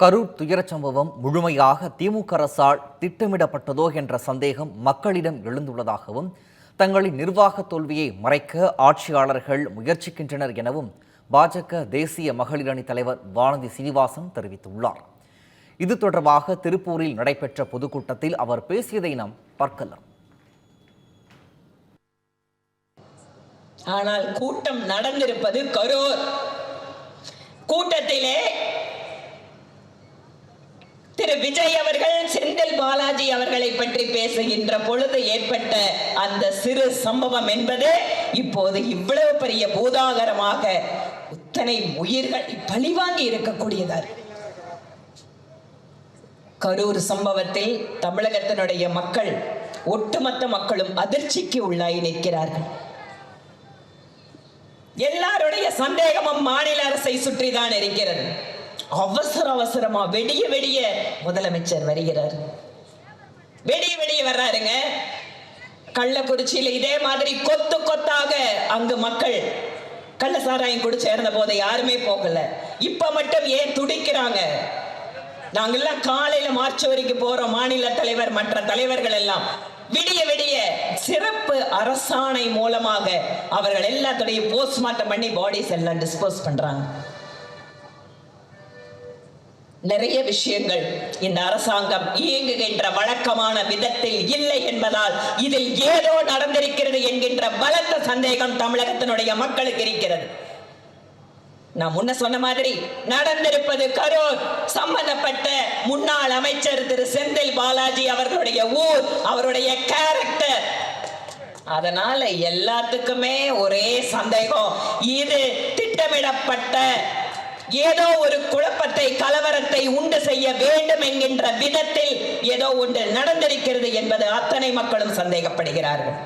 கரூர் துயரச் சம்பவம் முழுமையாக திமுக அரசால் திட்டமிடப்பட்டதோ என்ற சந்தேகம் மக்களிடம் எழுந்துள்ளதாகவும் தங்களின் நிர்வாக தோல்வியை மறைக்க ஆட்சியாளர்கள் முயற்சிக்கின்றனர் எனவும் பாஜக தேசிய மகளிர் அணி தலைவர் வானதி சீனிவாசன் தெரிவித்துள்ளார். இது தொடர்பாக திருப்பூரில் நடைபெற்ற பொதுக்கூட்டத்தில் அவர் பேசியதை நாம் பார்க்கலாம். ஆனால் கூட்டம் நடந்திருப்பது கரூர். கூட்டத்திலே திரு விஜய் அவர்கள் செந்தில் பாலாஜி அவர்களை பற்றி பேசுகின்ற பொழுது ஏற்பட்ட அந்த சிறு சம்பவம் என்பது இப்போது இவ்வளவு பெரிய பூதாகரமாக இத்தனை உயிர்கள் பழிவாங்கி இருக்கக்கூடியதார். கரூர் சம்பவத்தில் தமிழகத்தினுடைய மக்கள் ஒட்டுமொத்த மக்களும் அதிர்ச்சிக்கு உள்ளாகி நிற்கிறார்கள். எல்லாருடைய சந்தேகமும் மாநில அரசை சுற்றிதான் இருக்கிறது. அவசர அவசரமா வெடிய வெடிய முதலமைச்சர் வருகிறார். வெடிய வெடிய வர்றாருங்க. கள்ளக்குறிச்சியில இதே மாதிரி கொத்து கொத்தாக அங்கு மக்கள் கள்ள சாராயம் குடிச்சு சேர்ந்த போது யாருமே போகல. இப்ப மட்டும் ஏன் துடிக்கிறாங்க? நாங்கெல்லாம் காலையில மார்ச் வரைக்கும் போறோம். மாநில தலைவர் மற்ற தலைவர்கள் எல்லாம் விடிய விடிய சிறப்பு அரசாணை மூலமாக அவர்கள் எல்லாத்துடைய போஸ்ட்மார்ட்டம் பண்ணி பாடிஸ் எல்லாம் டிஸ்போஸ் பண்றாங்க. நிறைய விஷயங்கள் இந்த அரசாங்கம் இயங்குகின்ற வழக்கமான விதத்தில் இல்லை என்பதால் இதில் ஏதோ நடந்திருக்கிறது என்கின்ற பலத்த சந்தேகம் தமிழகத்தினுடைய மக்களுக்கு இருக்கிறது. நான் முன்ன சொன்ன மாதிரி நடந்திருப்பது கரூர் சம்பந்தப்பட்ட முன்னாள் அமைச்சர் திரு செந்தில் பாலாஜி அவர்களுடைய ஊர் அவருடைய கேரக்டர் அதனால எல்லாத்துக்குமே ஒரே சந்தேகம். இது திட்டமிடப்பட்ட ஏதோ ஒரு குழப்பத்தை கலவரத்தை உண்டு செய்ய வேண்டும் என்கின்ற விதத்தில் ஏதோ ஒன்று நடந்திருக்கிறது என்பது அத்தனை மக்களும் சந்தேகப்படுகிறார்கள்.